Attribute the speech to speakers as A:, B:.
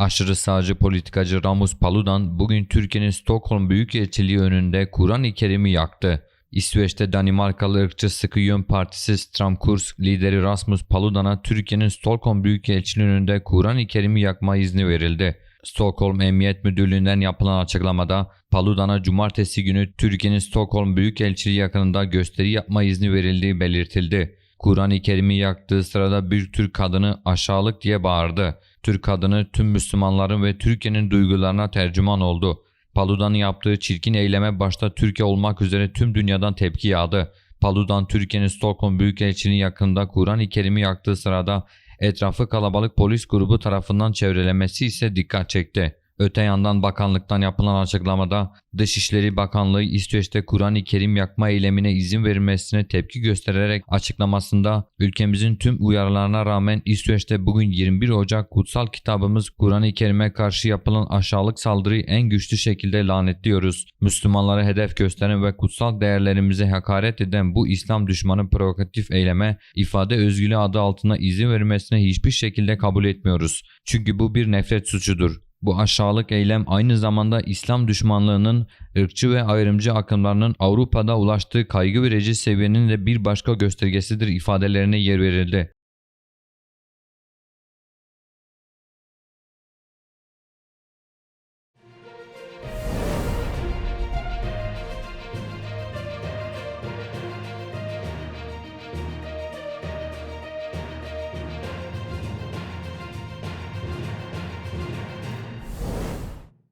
A: Aşırı sağcı politikacı Ramus Paludan bugün Türkiye'nin Stockholm Büyükelçiliği önünde Kur'an-ı Kerim'i yaktı. İsveç'te Danimarkalı ırkçı Sıkı Yön Partisi Stramkurs lideri Rasmus Paludan'a Türkiye'nin Stockholm Büyükelçiliği önünde Kur'an-ı Kerim'i yakma izni verildi. Stockholm Emniyet Müdürlüğü'nden yapılan açıklamada Paludan'a cumartesi günü Türkiye'nin Stockholm Büyükelçiliği yakınında gösteri yapma izni verildiği belirtildi. Kur'an-ı Kerim'i yaktığı sırada bir Türk kadını aşağılık diye bağırdı. Türk kadını tüm Müslümanların ve Türkiye'nin duygularına tercüman oldu. Paludan'ın yaptığı çirkin eyleme başta Türkiye olmak üzere tüm dünyadan tepki yağdı. Paludan Türkiye'nin Stockholm Büyükelçiliği yakında Kur'an-ı Kerim'i yaktığı sırada etrafı kalabalık polis grubu tarafından çevrelemesi ise dikkat çekti. Öte yandan bakanlıktan yapılan açıklamada Dışişleri Bakanlığı İsveç'te Kur'an-ı Kerim yakma eylemine izin verilmesine tepki göstererek açıklamasında ülkemizin tüm uyarılarına rağmen İsveç'te bugün 21 Ocak kutsal kitabımız Kur'an-ı Kerim'e karşı yapılan aşağılık saldırıyı en güçlü şekilde lanetliyoruz. Müslümanları hedef gösteren ve kutsal değerlerimize hakaret eden bu İslam düşmanı provokatif eyleme ifade özgürlüğü adı altında izin verilmesine hiçbir şekilde kabul etmiyoruz. Çünkü bu bir nefret suçudur. Bu aşağılık eylem aynı zamanda İslam düşmanlığının, ırkçı ve ayrımcı akımlarının Avrupa'da ulaştığı kaygı verici seviyenin de bir başka göstergesidir ifadelerine yer verildi.